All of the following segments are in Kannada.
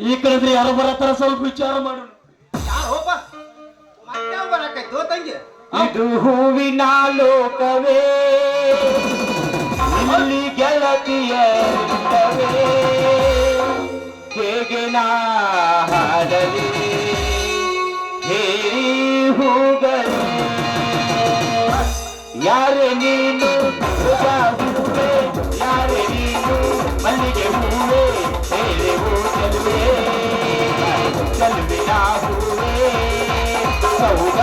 ಈ ಕಡೆ ಯಾರು ಬರತ್ತಾರ ಸ್ವಲ್ಪ ವಿಚಾರ ಮಾಡು. ತಂಗಿ. ಇದು ಹೂವಿನ ಲೋಕವೇ. ಇಲ್ಲಿ ಗೆಳತಿಯ ಹೇಗೆ ಹೇರಿ ಹೋಗಲಿ ಯಾರೇ ನೀನು?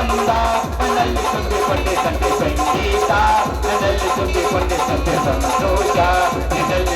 bendita, en el lecho de fuerte, bendita, en el lecho de fuerte, santo y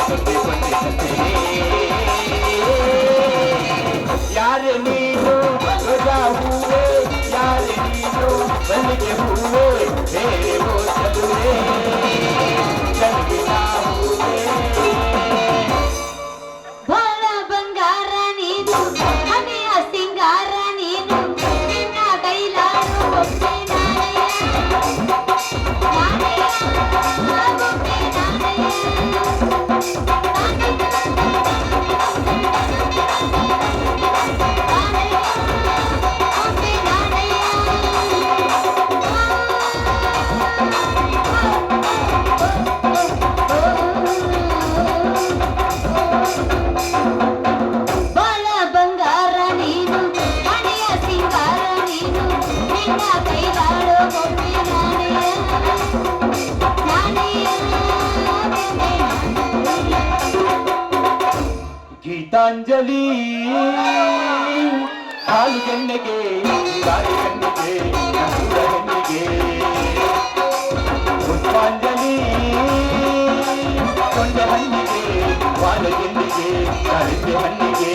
ಮಣಿ ಕಾಲು ಗಣ್ಣಿಗೆ ಕಾಲು ಗಣ್ಣಿಗೆ ಮೂಲ ಗಣ್ಣಿಗೆ ಪುಷ್ಪಾಂಜಲಿ ಕೊಂಡ ಹಣ್ಣಿಗೆ ಬಾಲ ಗಣ್ಣಿಗೆ ಹಣ್ಣಿಗೆ.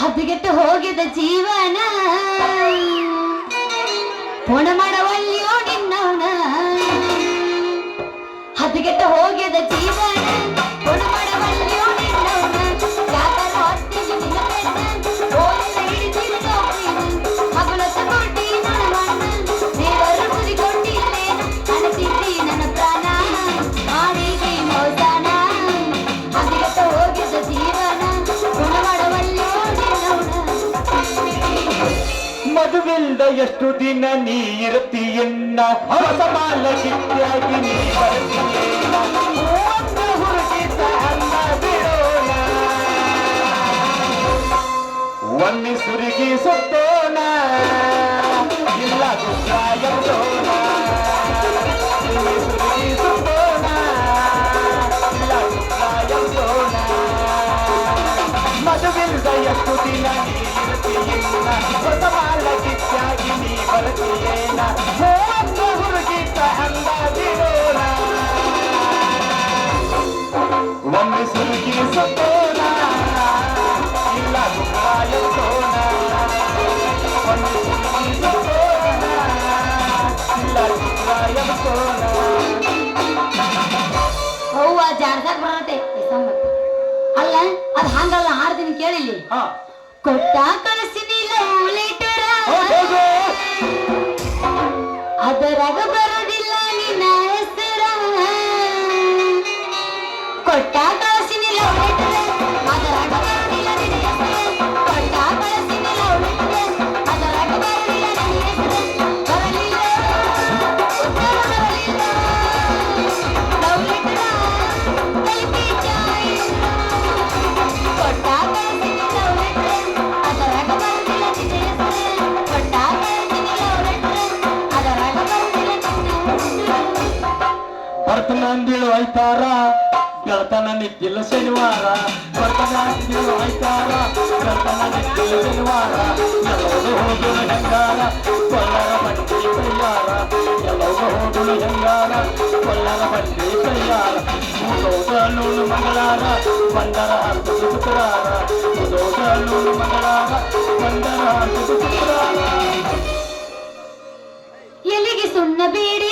ಹದಗೆಟ್ಟು ಹೋಗಿದ ಜೀವನ. ಹೊಣ ಮಾಡವಲ್ಲಿಯೋ ನಿನ್ನವನ ಹದಗೆಟ್ಟು ಹೋಗಿದ ಜೀವನ ಒಂದಷ್ಟು ದಿನ ನೀ ಇರುತ್ತಿ ಎನ್ನ ಹೊಸಮಾಲ ಶಿತ್ಯಾಗಿ ನೀ ಒಮ್ಮೆ ಸುರುಗಿ ಸುತ್ತೋಣ ಇಲ್ಲ ಗುಡ್ಡಾಯ ಮದುವಿಲ್ದ ಎಷ್ಟು ಸಾಂಗಲ್ಲ ಹಾಡ್ತೀನಿ ಕೇಳಿಲ್ಲಿ. ಕೊಟ್ಟ ಕನಸಿನಿಲ್ಲ ಲೇಟರ ಅದರಾಗ ಬರೋದಿಲ್ಲ ನಿನ್ನ ಹೆಸರ. ಕೊಟ್ಟ ಬರ್ತನ ಅಂದಿಳು ಆಯ್ತಾರ ಗೆಳತನ ನಿದ್ದಿಲ್ಲ ಶನಿವಾರ ಬರ್ತನ ಅಂದಿಳು ಆಯ್ತಾರ ಗೆಳತನ ನಿದ್ದಿಲ್ಲ ಶನಿವಾರ ಎಲ್ಲವೂ ಹೋಗುಳು ಹೆಂಗಾರ ಕೊಲ್ಲರ ಬಂಡಿ ಕೈಯಾರ ಎಲ್ಲವೂ ಹೋಗುಳು ಹೆಂಗಾರ ಕೊಲ್ಲರ ಬಂಡಿ ಕೈಯಾರ ಮುದೋದನೂನು ಮಂಗಳಾರ ಬಂದರ ಹಂತದ ಶುಕ್ರಾರ ಮುದೋದನೂನು ಮಂಗಳಾರ ಬಂದರ ಹಂತದ ಶುಕ್ರಾರ ಎಲ್ಲಿಗೆ ಸುಣ್ಣ ಬೇಡಿ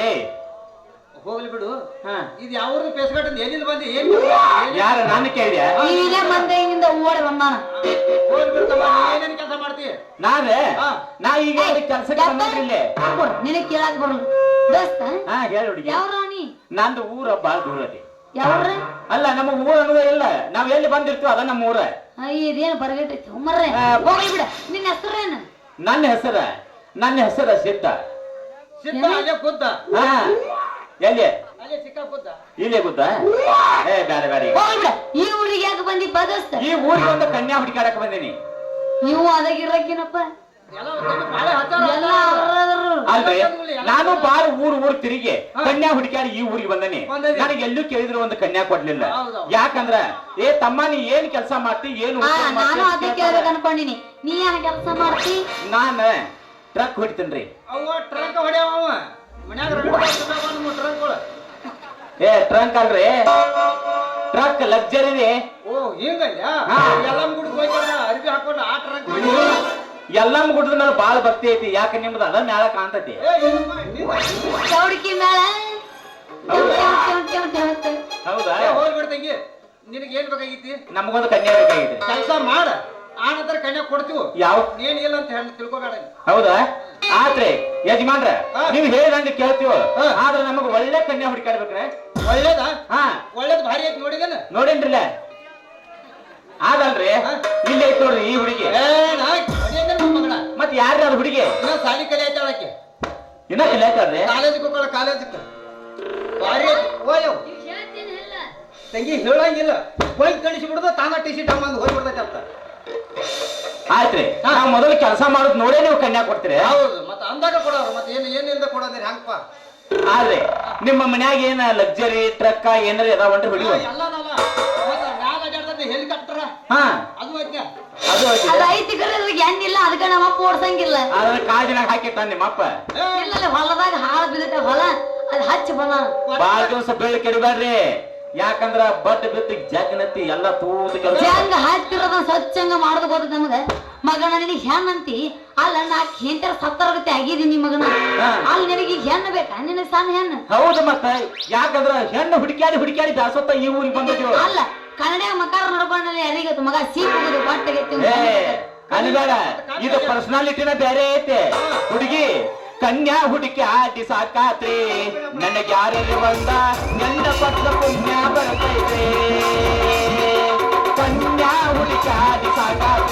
ಲೇ ಹೋಗ್ಲಿ ಬಿಡು. ಹಾ. ಇದು ಯಾವ್ದು ಪೇಸ್ಗಟ್ಟ ಎಲ್ಲಿಂದ ಬಂದಿ? ಏನ್ ಯಾರ ನಾನು ಕೇಳಿದೆ? ನೀನೇ ಮಂದೆಯಿಂದ ಓಡಿ ಬಂದಾನ. ಹೋಗ್ಲಿ ಬಿಡ್ತಮ್ಮ ಏನೇನ್ ಕೆಲಸ ಮಾಡ್ತಿ? ನಾವೇ? ಹಾ. ನಾ ಈಗ ಕೆಲಸ ಇಲ್ಲಿ ನಿನಗ್ ಕೇಳಕ್ ಬರಲ್ಲ. ದೋಸ್ತ ಹಾ ಹೇಳಿ ಹುಡುಗಿ. ಯಾವ್ರ ನೀ ನಂದು ಊರ ಬಾಳ ದೂರ ಐತಿ ಯಾವ್ರ? ಅಲ್ಲ ನಮ್ಮ ಊರ ಅನ್ನೋದೇ ಇಲ್ಲ. ನಾವ್ ಎಲ್ಲಿ ಬಂದಿರ್ತೀವಿ ಅದ ನಮ್ಮ ಊರ. ಇದೇನು ಬರಗಟ್ಟೈತಿ? ಹೋಗ್ಲಿ ಬಿಡ. ನಿನ್ನ ಹೆಸರೇನು? ನನ್ನ ಹೆಸರ ನನ್ನ ಹೆಸರ ಸಿದ್ಧ. ಸಿದ್ಧ ಅಲ್ಲೇ ಕೂತ. ಹಾ. ಎಲ್ಲಿ? ಅಲ್ಲೇ ಸಿಕ್ಕ ಕೂತ ಇಲ್ಲೇ ಗೊತ್ತ ಏ ಬ್ಯಾರೆ ಬ್ಯಾರೆ. ಹೋಗ್ಲಿ ಬಿಡ. ಈ ಊರಿಗೆ ಯಾಕೆ ಬಂದಿಪ್ಪ ದೋಸ್ತ ಈ ಊರಿಗೆ ಒಂದು ಕನ್ಯಾ ಹುಡುಕಾಡಕ್ ಬಂದೀನಿ. ನೀವು ಅದಾಗಿರಕಿನಪ್ಪ ಎಲ್ಲ ಒಂದೊಂದು ಬಾಳೆ ಹಚ್ಚಾರ ಎಲ್ಲ ಅವ್ರದ್ರು. ಅಲ್ವೇ? ನಾನು ಬಾಳ ಊರ್ ಊರ್ ತಿರುಗಿ ಹಾ. ಕನ್ಯಾ ಹುಡುಕಾಡಿ ಈ ಊರಿಗೆ ಬಂದನಿ. ಬಂದದಿ. ನನಗೆ ಎಲ್ಲೂ ಕೇಳಿದ್ರು ಒಂದು ಕನ್ಯಾ ಕೊಡ್ಲಿಲ್ಲ. ಹೌದೌದು. ಯಾಕಂದ್ರ ಏ ತಮ್ಮ ನೀ ಏನ್ ಕೆಲಸ ಮಾಡ್ತಿ ಏನು ಆ ಉದ್ಯೋಗ ಮಾಡ್ತಿ ನಾನು ಅಂತ ಅದೇ ಕೇಳ್ತಾರೆ. ಕೇಳ್ಬೇಕು ಅನ್ಕೊಂಡಿನಿ ನೀ ಏನ ಕೆಲಸ ಮಾಡ್ತಿ? ನಾನ ಟ್ರಕ್ ಹೊಡಿತೇನ್ರಿ ಅವ ಟ್ರಂಕ್ ಹೊಡ್ಯಾವ ಅವ. ಮನ್ಯಾಗ ಟ್ರಂಕ್ಗಳು ಏ ಟ್ರಂಕ್ ಅಲ್ರಿ? ಟ್ರಕ್ ಲಕ್ಸರಿ ರೀ. ಓ ಹಿಂಗಲ್ಲ? ಹಾ. ಎಲ್ಲ ಗುಡ್ ಹೋಗ್ಯಾರ ಅರ್ಬಿ ಹಾಕೊಂಡು ಆ ಟ್ರಂಕ್ ಹೊಡಿ ಎಲ್ಲಮ್ಮ ಗುಡ್ದ ಮೇಲೆ ಬಾಳ ಭಕ್ತಿ ಐತಿ. ಯಾಕೆ ನಿಮ್ದು ಅದ ಮ್ಯಾಲ ಕಾಣ್ತೈತಿ? ಚೌಡಿಕಿ ಮೇಳ ಹೌದಾ? ಹೋಗ್ಬಿಡ್ತಂಗಿ ನಿನಗೆ ಏನ್ ಬೇಕಾಗೈತಿ ನಮಗೊಂದು ಕನ್ಯಾ ಬೇಕಾಗಿತ್ತು ಕೆಲಸ ಮಾಡ. ಆ ನಂತರ ಕನ್ಯಾ ಕೊಡ್ತೀವಿ? ಯಾವ? ಏನ್ ಇಲ್ಲ ಅಂತ ಹೇಳಿ ತಿಳ್ಕೊಬೇಡ. ಹೌದಾ? ಆತ್ರಿ ಯಜಮಾನ್ರ. ನೀವು ಹೇಳಿದಂಗೆ ಕೇಳ್ತೀವ? ಹಾ. ಆದ್ರೆ ನಮಗ್ ಒಳ್ಳೆ ಕನ್ಯಾ ಹುಡುಕಾಡ್ಬೇಕ್ರೆ. ಒಳ್ಳೇದ? ಹಾ. ಒಳ್ಳೇದ್ ಭಾರಿ ಐತಿ ನೋಡಿದೇನ ನೋಡೇನ್ರಿಲ್ಲ? ಆದಲ್ರಿ ಹಾ. ಇಲ್ಲಿ ಐತ್ ನೋಡ್ರಿ ಈ ಹುಡುಗಿ. ಮತ್ ಯಾರ್ರಿ ಅದ್ ಹುಡುಗಿ? ಇನ್ನ ಸಾಲಿ ಕಲಿ ಐತೆ ಅವಳಕ್ಕೆ. ಇನ್ನ ಕಲಿಯಾಕಲ್ರಿ ಕಾಲೇಜಿಗೆ ಹೋಗೋಳ ಕಾಲೇಜಿಗೆ. ಭಾರಿ ಓಯ್. ತಂಗಿ ಹೇಳಂಗಿಲ್ಲ. ಹೋಗಿ ಕಳಿಸಿ ಬಿಡುದ ತಾನ ಟಿ ಶರ್ಟ್ ಹಂಗಂದು ಹೋಗಿ ಬಿಡ್ತೈತೆ ಅಂತ. ಆಯ್ತ್ರಿ ನಾವು ಮೊದಲು ಕೆಲಸ ಮಾಡೋದು ನೋಡೇ ನೀವು ಕನ್ಯಾ ಕೊಡ್ತೀರಿ. ಹೌದು ಮತ್ತೆ ಅಂದಾಗ ಕೊಡೋರು ಮತ್ತೆ ಏನು ಏನಿಂದ ಕೊಡೋದ್ರಿ ಹಂಗಪ್ಪ ಆದ್ರೆ ನಿಮ್ಮ ಮನ್ಯಾಗ ಏನ ಲಕ್ಸರಿ ಟ್ರಕ್ ಏನಾರ ಮತ್ತೆ ಮ್ಯಾಲ ಅಡ್ಯಾಡ್ತೈತಿ ಹೆಲಿಕಾಪ್ಟರ್ ಹಾ. ಅದು ಐತೆ ಅದು ಐತಿ ಅದು ಐತಿ ಕರೆ ಏನಿಲ್ಲ ಅದಕ್ಕ ನಮ್ಮ ಅಪ್ಪ ಓಡ್ಸಂಗಿಲ್ಲ. ಅದ್ರ ಕಾಜಿನಾಗ ಹಾಕಿಟ್ಟ ನಿಮ್ಮಪ್ಪ ಇಲ್ಲ ಹೊಲದಾಗ ಹಾಳು ಬಿದ್ದೈತೆ ಹೊಲ ಅದು ಹಚ್ಚ ಬನ ಬಾಳ ದಿವಸ ಬೆಳ್ಳಿ ಕೆಡಬೇಡ್ರಿ ಯಾಕಂದ್ರ ಬಟ್ ಬಿತ್ತಿ ಜಗ್ನತ್ತಿ ಎಲ್ಲ ತೂತು ಕೆಲಸ. ಹೆಂಗ ಹಚ್ಚಿರೋದ ಸ್ವಚ್ಛಂಗ ಮಾಡೋದು ಗೊತ್ತ ನಮಗ ಮಗನ ನಿನಗೆ ಹೆಣ್ಣಂತಿ ಅಲ್ಲ ನಾಕ್ ಹೆಂತರ ಸತ್ತರಗತಿ ಆಗಿದೀನಿ ಮಗನ. ಅಲ್ಲಿ ನಿನಗೆ ಈಗ ಹೆಣ್ಣು ಬೇಕಾ? ನಿನ್ನ ಸಣ್ಣ ಹೆಣ್ಣು. ಹೌದು ಮತ್ತ. ಯಾಕಂದ್ರ ಹೆಣ್ಣು ಹುಡುಕ್ಯಾಡಿ ಹುಡುಕ್ಯಾಡಿ ದಾಸತ್ತ ಈ ಊರಿಗೆ ಬಂದಿದ್ದೀವಿ ಅಲ್ಲ ಕನ್ನಡ ಮಕಾರ ನಡ್ಕೊಂಡಲ್ಲಿ ಯಾರಿಗತ್ತು ಮಗ ಸೀಪ್ ಹೋಗುದು ಬಟ್ಟೆಗೆ ಕಲಿಬೇಡ ಇದು ಪರ್ಸನಾಲಿಟಿನ ಬೇರೆ ಐತೆ. ಹುಡುಗಿ ಕನ್ಯಾ ಹುಡುಕಿ ಆಟಿ ಸಾಕಾತ್ರಿ. ನನಗೆ ಯಾರಲ್ಲಿ ಬಂದ ನನ್ನ ಪಟ್ಟ ಪುಣ್ಯ ಬರ್ತೈತೆ. ಕನ್ಯಾ ಹುಡುಕಿ ಆಟಿ ಸಾಕಾತ್ರಿ.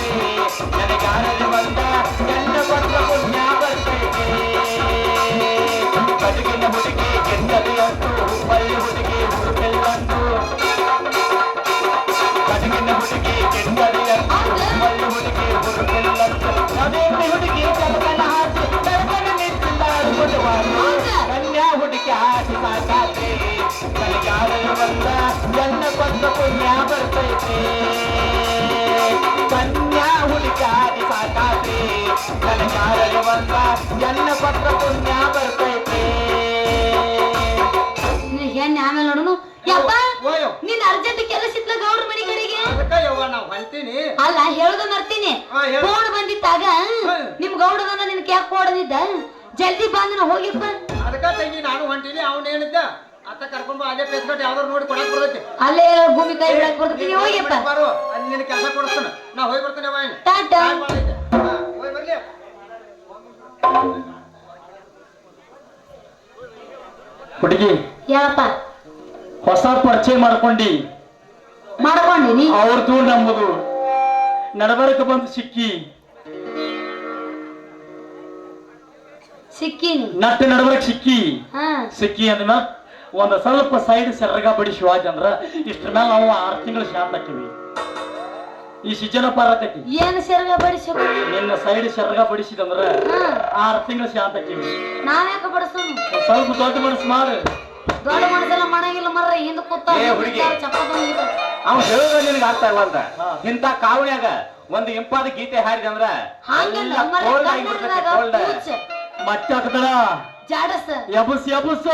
ಪುಣ್ಯ ಬರ್ತೈತೆ. ಕನ್ಯಾ ಹುಡುಕಾಡಿ ಬಂದ ಪುಣ್ಯ ಬರ್ತೈತೆ. ಹೆಣ್ಣು ಆಮೇಲೆ ನೋಡೋನು? ಯಪ್ಪ ಓಯೋ ನಿನ್ ಅರ್ಜೆಂಟ್ ಕೆಲಸ ಇತ್ಲ ಗೌಡ್ರ ಮನಿ ಕಡೆಗೆ? ನಾವು ಹೊಂಟೀನಿ ಅಲ್ಲ ಹೇಳುದು ಮರ್ತೀನಿ. ಫೋನ್ ಬಂದಿತ್ತಾಗ. ನಿಮ್ ಗೌಡದನ್ನ ನಿನ್ ಕ್ಯಾಕ್ ಹೊಡೆದಿದ್ದ ಜಲ್ದಿ ಬಂದ್ ಹೋಗಿಪ್ಪ. ಅದಕ್ಕ ತಂಗಿ ನಾನು ಹೊಂಟೀನಿ ಅವ್ನು ಏನಿದ್ದ? ಅತ್ತ ಕರ್ಕೊಂಡ್ ಬಾ ಅಲ್ಲೇ ಪೇಸ್ಗಟ್ ಯಾವ್ದಾರು ನೋಡಿ ಕೊಡಕ್ ಬರ್ತೈತಿ. ಅಲ್ಲೇ ಭೂಮಿ ಕೈ ಬಿಡಕ್ ಬರ್ತೀನಿ ಹೋಗಿಪ್ಪ ಬಾರು ಅಲ್ಲಿ ನಿನ್ನ ಕೆಲಸ ಕೊಡಿಸ್ತಾನ. ನಾ ಹೋಗಿ ಬರ್ತೇನೆ ಅವ ಏನು ಟಾಟಾ ಹೋಗಿ ಬರ್ಲಿ. ಹುಡುಗಿ ಹೇಳಪ್ಪ ಹೊಸ ಪರಿಚಯ ಮಾಡ್ಕೊಂಡಿ. ಮಾಡ್ಕೊಂಡಿನಿ? ಅವ್ರದ್ದು ನಮ್ಮದು ನಡಬರಕ ಬಂದು ಸಿಕ್ಕಿ. ಸಿಕ್ಕಿ ನಟ್ಟ ನಡಬರಕ್ ಸಿಕ್ಕಿ. ಹಾ. ಸಿಕ್ಕಿ ಅಂದ್ಮೇಲೆ ಒಂದು ಸ್ವಲ್ಪ ಸೈಡ್ ಸೆರಗ ಬಡಿಸುವಾಗ ಅಂದ್ರ ಇಷ್ಟ್ರ ಮೇಲೆ ನಾವು ಆರು ತಿಂಗಳು ಶಾಂತ ಹಾಕಿವಿ ಈ ಸಿಜನ ಪಾರಕತಿ ಏನು ಸೆರಗ ಬಡಿಸ ನಿನ್ನ ಸೈಡ್ ಸೆರಗ ಬಡಿಸಿದಂದ್ರ ಆರು ತಿಂಗಳು ಶಾಂತ ಹಾಕಿವಿ ನಾವ್ಯಾಕ ಬಡಸೋನು ಸ್ವಲ್ಪ ದೊಡ್ಡ ಮನಸ್ಸು ಮಾಡು. ದೊಡ್ಡ ಮನಸ್ಸೆಲ್ಲ ಮಾಡಂಗಿಲ್ಲ ಮರ್ರ ಹಿಂದ ಕೂತ ಏ ಹುಡುಗಿ. ಅವ್ ಹೇಳೋದ ನಿನಗೆ ಅರ್ಥ ಇಲ್ಲ ಅಂತ? ಇಂಥ ಕಾವಣ್ಯಾಗ ಒಂದು ಇಂಪಾದ ಗೀತೆ ಹಾರಿದ ಅಂದ್ರ ಕೋಲ್ಡ್ ಆಗಿಬಿಡ್ತೈತಿ, ಕನ್ನಡದಾಗ ಮತ್ತೆ ಹಾಕ್ತಾರ ಜಾಡಸ್. ಎಬಸ್ ಎಬಸ್.